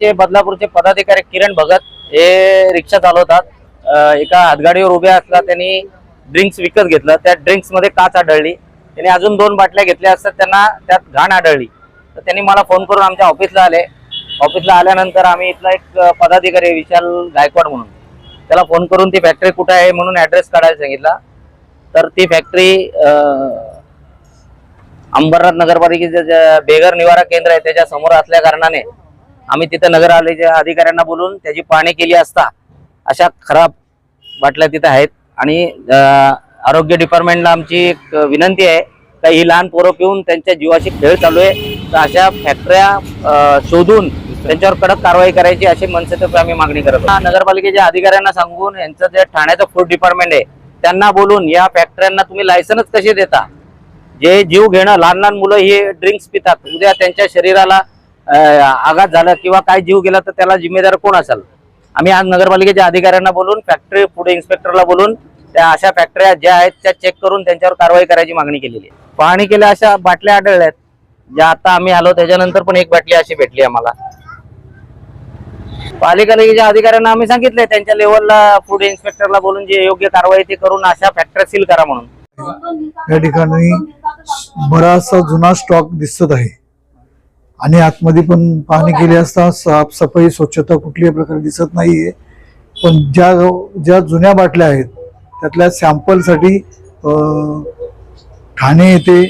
चे बदलापूरचे पदाधिकारी किरण भगत हे रिक्षा चालवतात. एका हातगाडीवर उभे असला त्यांनी ड्रिंक्स विकत घेतलं. त्या ड्रिंक्समध्ये काच आढळली. त्यांनी अजून दोन बाटल्या घेतल्या असतात. त्यांना त्यात घाण आढळली. तर त्यांनी मला फोन करून आमच्या ऑफिसला आले. ऑफिसला आल्यानंतर आम्ही इथला एक पदाधिकारी विशाल गायकवाड म्हणून त्याला फोन करून ती फॅक्टरी कुठे आहे म्हणून ऍड्रेस काढायला सांगितला. तर ती फॅक्टरी अंबरनाथ नगरपालिकेचं जे बेघर निवारा केंद्र आहे त्याच्यासमोर असल्या कारणाने आम्ही तिथे नगरपालिकेच्या अधिकाऱ्यांना बोलून त्याची पाहणी केली असता अशा खराब बाटल्या तिथं आहेत. आणि आरोग्य डिपार्टमेंटला आमची एक विनंती आहे का ही लहान पोरं पिऊन त्यांच्या जीवाशी खेळ चालू आहे. तर अशा फॅक्टऱ्या शोधून त्यांच्यावर कडक कारवाई करायची अशी मनसेतर्फे आम्ही मागणी करत आहोत. नगरपालिकेच्या अधिकाऱ्यांना सांगून यांचं जे ठाण्याचं फूड डिपार्टमेंट आहे त्यांना बोलून या फॅक्टऱ्यांना तुम्ही लायसनच कसे देता? जे जीव घेणं लहान लहान मुलं हे ड्रिंक्स पितात उद्या त्यांच्या शरीराला आघात झाला किंवा काय जीव गेला तर त्याला जिम्मेदार कोण असाल? आम्ही आज नगरपालिकेच्या अधिकाऱ्यांना बोलून फॅक्टरी फूड इन्स्पेक्टरला बोलून त्या अशा फॅक्टऱ्या ज्या आहेत त्या चेक करून त्यांच्यावर कारवाई करायची मागणी केलेली आहे. पाहणी केल्या अशा बाटल्या आढळल्या आहेत. ज्या आता आम्ही आलो त्याच्यानंतर पण एक बाटली अशी भेटली आम्हाला. पालिकालिकेच्या अधिकाऱ्यांना आम्ही सांगितलंय त्यांच्या लेवलला फूड इन्स्पेक्टरला बोलून जे योग्य कारवाई ते करून अशा फॅक्टऱ्या सील करा म्हणून. या ठिकाणी बराचसा जुना स्टॉक दिसत आहे. आणि आतमध्ये पण पाहणी केली असता साफसफाई स्वच्छता कुठल्याही प्रकारे दिसत नाहीये. पण ज्या ज्या जुन्या बाटल्या आहेत त्यातल्या सॅम्पलसाठी ठाणे येथे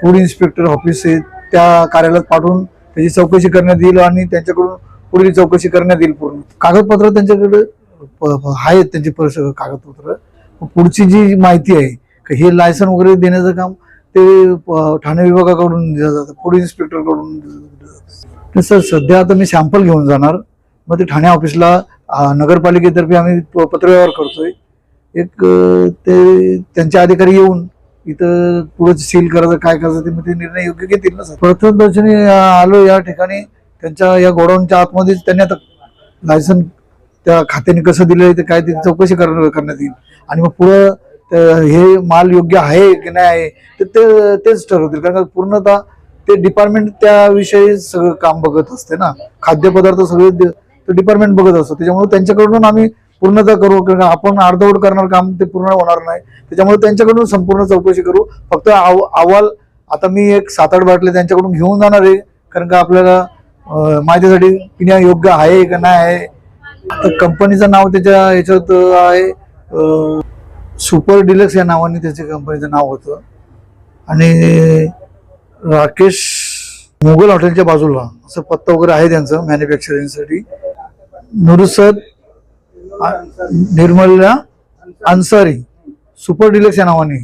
फूड इन्स्पेक्टर ऑफिस आहे. त्या कार्यालयात पाठवून त्याची चौकशी करण्यात येईल आणि त्यांच्याकडून पुढील चौकशी करण्यात येईल पूर्ण. कागदपत्र त्यांच्याकडे आहेत त्यांची परस कागदपत्र. पुढची जी माहिती आहे का हे लायसन वगैरे देण्याचं काम ते प- ठाणे विभागाकडून दिलं जातं फूड इन्स्पेक्टरकडून दिलं जातं. सर सध्या आता मी सॅम्पल घेऊन जाणार. मग ते ठाणे ऑफिसला नगरपालिकेतर्फे आम्ही प- पत्रव्यवहार करतोय. एक ते त्यांचे अधिकारी येऊन इथं पुढं सील करायचं काय करायचं ते मग ते निर्णय योग्य घेतील ना सर. प्रथम दर्शनी आलो या ठिकाणी. त्यांच्या या गोडाऊनच्या आतमध्येच त्यांनी आता लायसन त्या खात्याने कसं दिलं ते काय ते चौकशी कर- करण्यात येईल. आणि मग पुढं हे माल योग्य आहे की नाही आहे तर ते तेच ठरवतील. कारण का पूर्णतः ते डिपार्टमेंट त्याविषयी सगळं काम बघत असते ना. खाद्यपदार्थ सगळे ते डिपार्टमेंट बघत असतो. त्याच्यामुळे त्यांच्याकडून आम्ही पूर्णतः करू. कारण का आपण अर्धवट करणार काम ते पूर्ण होणार नाही. त्याच्यामुळे त्यांच्याकडून संपूर्ण चौकशी करू. फक्त आव अहवाल आता मी एक सात आठ बाटले त्यांच्याकडून घेऊन जाणार आहे. कारण का आपल्याला माहितीसाठी पिण्या योग्य आहे का नाही? आहे आता कंपनीचं नाव त्याच्या याच्यात आहे सुपर डिलक्स या नावाने त्याच्या कंपनीचं नाव होतं. आणि राकेश मोगल हॉटेलच्या बाजूला असं पत्ता वगैरे आहे त्यांचं मॅन्युफॅक्चरिंगसाठी. नुरुसद निर्मला अन्सारी सुपर डिलक्स या नावाने.